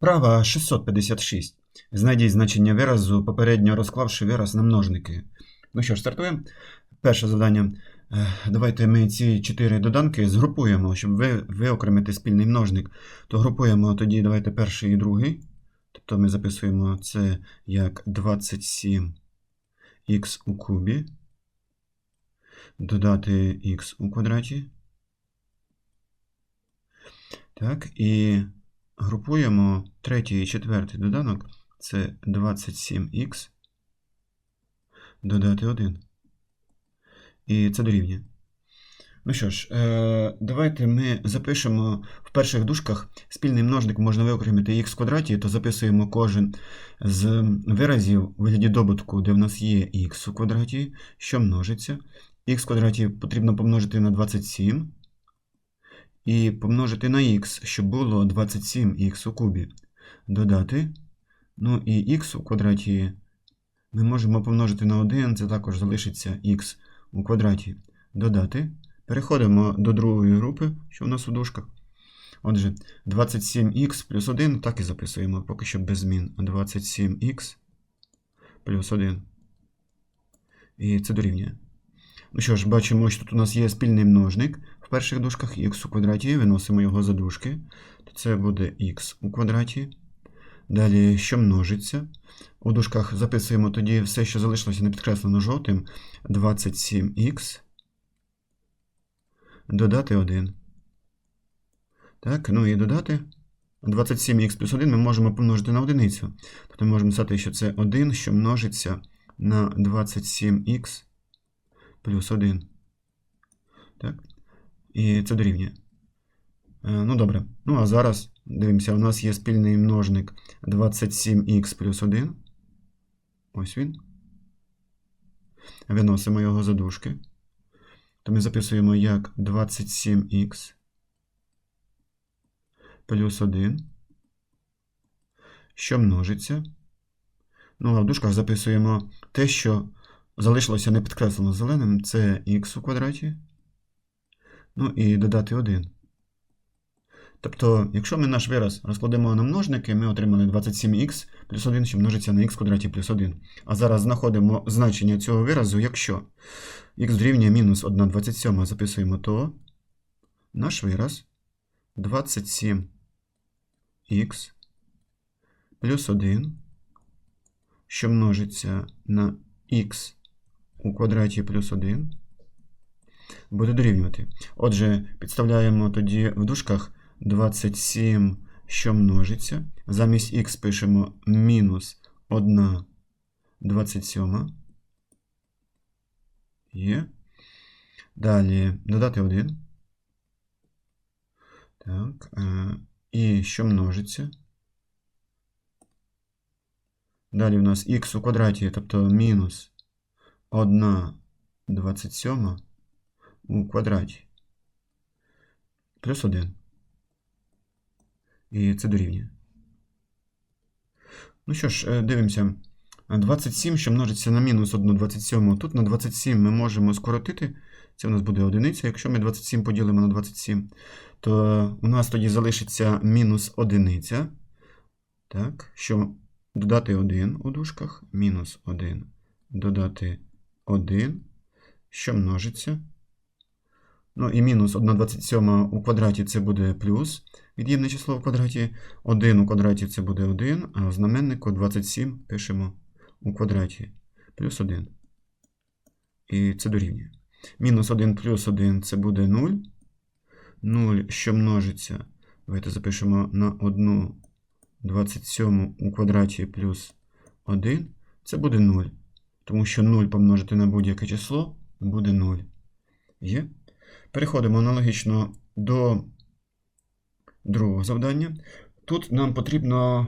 Вправа 656. Знайдіть значення виразу, попередньо розклавши вираз на множники. Ну що ж, стартуємо. Перше завдання. Е, Давайте ми ці чотири доданки згрупуємо, щоб ви, виокремити спільний множник. То групуємо тоді давайте перший і другий. Тобто ми записуємо це як 27х у кубі. Додати х у квадраті. Так, і групуємо третій і четвертий доданок. Це 27х. Додати 1. І це дорівнює. Ну що ж, е, давайте ми запишемо в перших дужках спільний множник можна виокремити х квадраті, то записуємо кожен з виразів у вигляді добутку, де в нас є х у квадраті, що множиться. х квадраті потрібно помножити на 27 і помножити на х, щоб було 27х у кубі. Додати. Ну і х у квадраті ми можемо помножити на 1, це також залишиться х у квадраті. Додати. Переходимо до другої групи, що у нас у дужках. Отже, 27х плюс 1, так і записуємо, поки що без змін. 27х плюс 1. І це дорівнює. Ну що ж, бачимо, що тут у нас є спільний множник перших дужках х у квадраті, виносимо його за дужки. То це буде х у квадраті. Далі, що множиться? У дужках записуємо тоді все, що залишилося не підкреслено жовтим. 27х. Додати 1. Так, ну і додати. 27х плюс 1 ми можемо помножити на одиницю. Тобто ми можемо сказати, що це 1, що множиться на 27х плюс 1. Так. І це дорівнює. Е, Ну, добре. Ну, а зараз дивимося, у нас є спільний множник 27х плюс 1. Ось він. Виносимо його за дужки. То ми записуємо як 27х плюс 1, що множиться. Ну, а в дужках записуємо те, що залишилося не підкреслено зеленим, це х у квадраті. Ну і додати 1. Тобто, якщо ми наш вираз розкладемо на множники, ми отримали 27х плюс 1, що множиться на х квадраті плюс 1. А зараз знаходимо значення цього виразу, якщо х дорівнює мінус 1 27, записуємо то наш вираз 27х плюс 1, що множиться на х у квадраті плюс 1, буде дорівнювати. Отже, підставляємо тоді в дужках 27, що множиться. Замість х пишемо мінус 1 27. Є. Далі додати 1. Так. е, І що множиться? Далі в нас х у квадраті, тобто мінус 1 27 у квадраті. Плюс 1. І це дорівнює. Ну що ж, е, дивимося. 27, що множиться на мінус 1 27. Тут на 27 ми можемо скоротити. Це у нас буде одиниця. Якщо ми 27 поділимо на 27, то у нас тоді залишиться мінус одиниця. Так, що додати 1 у дужках, мінус 1, додати 1, що множиться. Ну і мінус 1,27 у квадраті це буде плюс від'ємне число в квадраті. 1 у квадраті це буде 1, а в знаменнику 27 пишемо у квадраті плюс 1. І це дорівнює. Мінус 1 плюс 1 це буде 0. 0, що множиться, давайте запишемо на 1 27 у квадраті плюс 1, це буде 0. Тому що 0 помножити на будь-яке число буде 0. Є? Переходимо аналогічно до другого завдання. Тут нам потрібно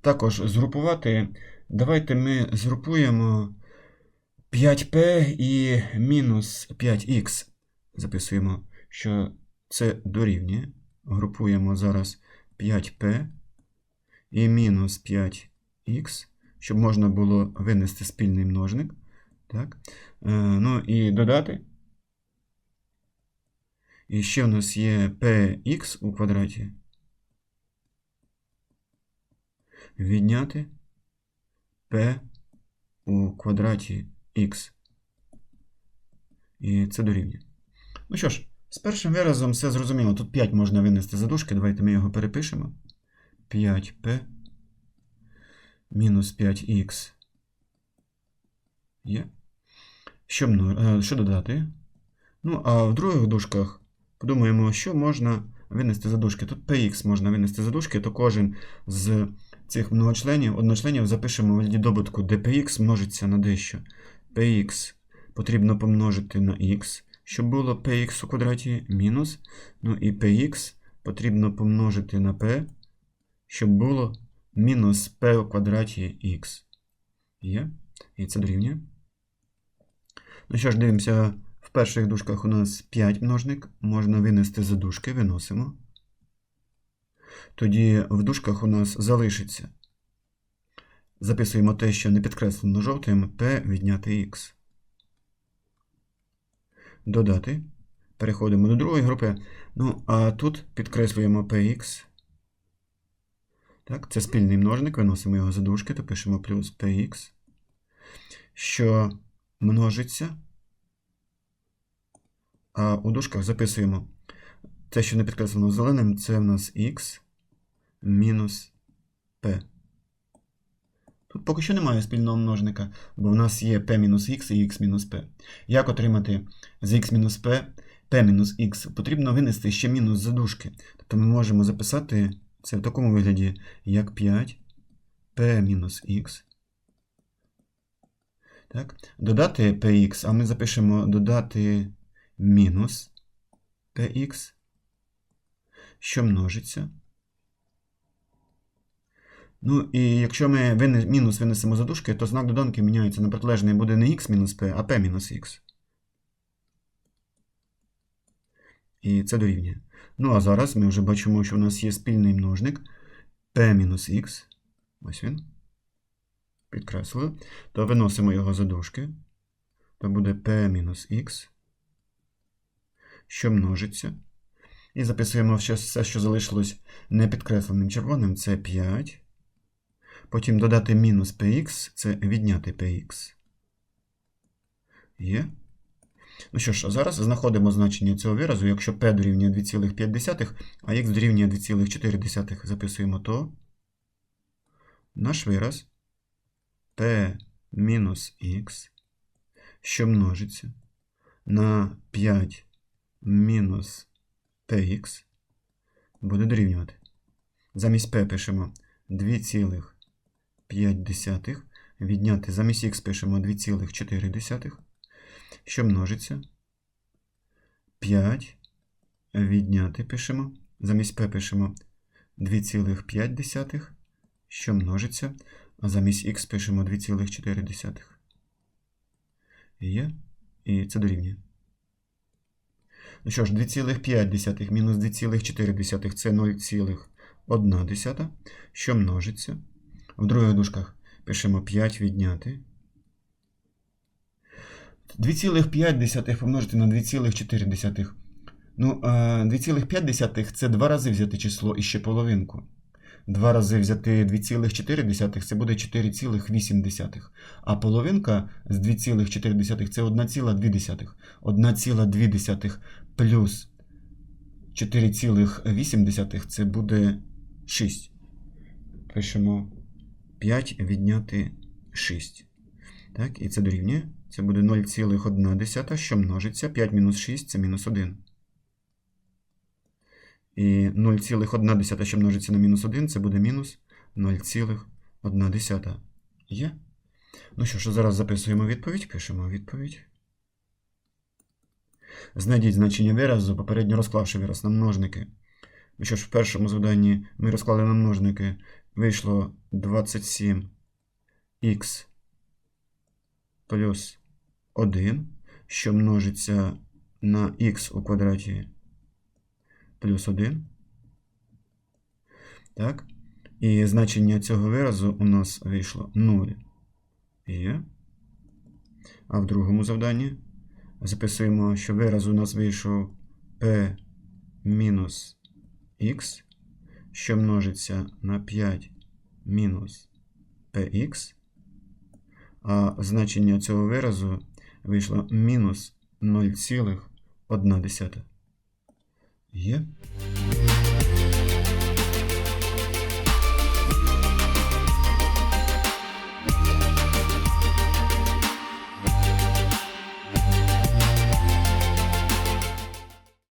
також згрупувати. Давайте ми згрупуємо 5p і мінус 5х. Записуємо, що це дорівнює. Групуємо зараз 5p і мінус 5х, щоб можна було винести спільний множник. Так. Е, ну і додати. І ще у нас є px у квадраті. відняти p у квадраті x. І це дорівнює. Ну що ж, з першим виразом все зрозуміло. Тут 5 можна винести за дужки. Давайте ми його перепишемо. 5p мінус 5х. Є. Що, е, що додати? Ну, а в других дужках подумаємо, що можна винести за дужки. Тут px можна винести за дужки, то кожен з цих многочленів, одночленів запишемо в вигляді добутку, де px множиться на дещо. px потрібно помножити на x, щоб було px у квадраті мінус. Ну і px потрібно помножити на p, щоб було мінус p у квадраті x. Є. І це дорівнює. Ну що ж, дивимося. Перших дужках у нас 5 множник. Можна винести за дужки, виносимо. Тоді в дужках у нас залишиться. Записуємо те, що не підкреслено жовтим, p відняти x. Додати. Переходимо до другої групи. Ну, а тут підкреслюємо px. Так, це спільний множник, виносимо його за дужки, то пишемо плюс px, що множиться. А у дужках записуємо те, що не підкреслено зеленим, це в нас x мінус p. Тут поки що немає спільного множника, бо в нас є p мінус x і x мінус p. Як отримати з x мінус p p мінус x? Потрібно винести ще мінус за дужки. Тобто ми можемо записати це в такому вигляді, як 5 p мінус x. Так? Додати px, а ми запишемо додати мінус px, що множиться. Ну, і якщо ми вини- мінус винесемо за дужки, то знак доданки міняється на протилежний буде не x мінус p, а p мінус x. І це дорівнює. Ну, а зараз ми вже бачимо, що у нас є спільний множник p мінус x. Ось він. Підкреслили. То виносимо його за дужки. То буде p мінус x що множиться. І записуємо все, що залишилось непідкресленим червоним, це 5. Потім додати мінус px, це відняти px. Є. Ну що ж, зараз знаходимо значення цього виразу. Якщо p дорівнює 2,5, а x дорівнює 2,4, записуємо то наш вираз p мінус x, що множиться на 5 мінус px буде дорівнювати. Замість p пишемо 2,5. Відняти замість x пишемо 2,4, що множиться. 5. Відняти пишемо. Замість p пишемо 2,5, що множиться. А замість x пишемо 2,4. Є. І це дорівнює. Ну що ж, 2,5 мінус 2,4 це 0,1, що множиться. В других дужках пишемо 5 відняти. 2,5 помножити на 2,4. Ну, 2,5 це 2 рази взяти число і ще половинку. 2 рази взяти 2,4 це буде 4,8. А половинка з 2,4 це 1,2. 1,2 плюс 4,8 це буде 6. Пишемо 5 відняти 6. Так, і це дорівнює. Це буде 0,1, що множиться. 5 мінус 6 це мінус 1. І 0,1, що множиться на мінус 1, це буде мінус 0,1. Є? Ну що ж, зараз записуємо відповідь. Пишемо відповідь. Знайдіть значення виразу, попередньо розклавши вираз на множники. Ну що ж, в першому завданні ми розклали на множники. Вийшло 27х плюс 1, що множиться на х у квадраті плюс 1. Так. І значення цього виразу у нас вийшло 0. Є. А в другому завданні записуємо, що вираз у нас вийшов P мінус X, що множиться на 5 мінус px, а значення цього виразу вийшло мінус 0,1. Є.